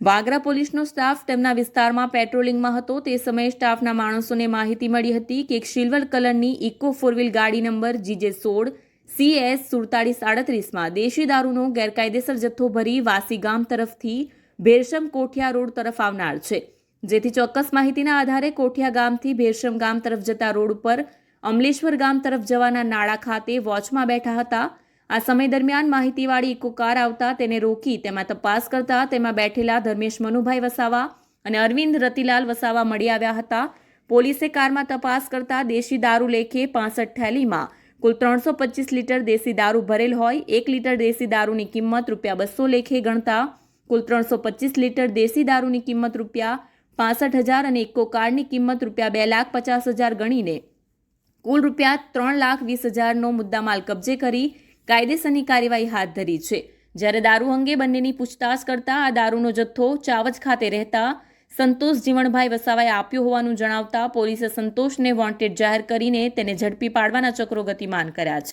વાગરા પોલીસનો સ્ટાફ તેમના વિસ્તારમાં પેટ્રોલિંગમાં હતો. તે સમયે સ્ટાફના માણસોને માહિતી મળી હતી કે એક સિલ્વર કલરની ઇકો ફોર વ્હીલ ગાડી નંબર જીજે સોળ સીએસ સુડતાળીસ આડત્રીસમાં દેશી દારૂનો ગેરકાયદેસર જથ્થો ભરી વાસી ગામ તરફથી ભેરસમ કોઠિયા રોડ તરફ આવનાર છે. જેથી ચોક્કસ માહિતીના આધારે કોઠિયા ગામથી ભેરસમ ગામ તરફ જતા રોડ ઉપર અમલેશ્વર ગામ તરફ જવાના નાળા ખાતે વોચમાં બેઠા હતા. આ સમય દરમિયાન માહિતીવાળી ઇકો કાર આવતા તેને રોકી તેમાં તપાસ કરતા તેમાં બેઠેલા ધર્મેશ મનુભાઈ વસાવા અને અરવિંદ રતિલાલ વસાવા મળી આવ્યા હતા. પોલીસે કારમાં તપાસ કરતા દેશી દારૂ લેખે પાસઠ થેલીમાં કુલ ત્રણસો પચીસ લીટર દેશી દારૂ ભરેલ હોય, એક લીટર દેશી દારૂની કિંમત રૂપિયા બસો લેખે ગણતા કુલ ત્રણસો પચીસ લીટર દેશી દારૂની કિંમત રૂપિયા પાસઠ હજાર અને ઇકો કાર્ડની કિંમત રૂપિયા બે લાખ પચાસ હજાર ગણીને કુલ રૂપિયા ત્રણ લાખ વીસ હજારનો મુદ્દામાલ કબજે કરી કાયદેસરની કાર્યવાહી હાથ ધરી છે. જ્યારે દારૂ અંગે બંનેની પૂછતાછ કરતા આ દારૂનો જથ્થો ચાવજ ખાતે રહેતા સંતોષ જીવણભાઈ વસાવાએ આપ્યો હોવાનું જણાવતા પોલીસે સંતોષને વોન્ટેડ જાહેર કરીને તેને ઝડપી પાડવાના ચક્રો ગતિમાન કર્યા છે.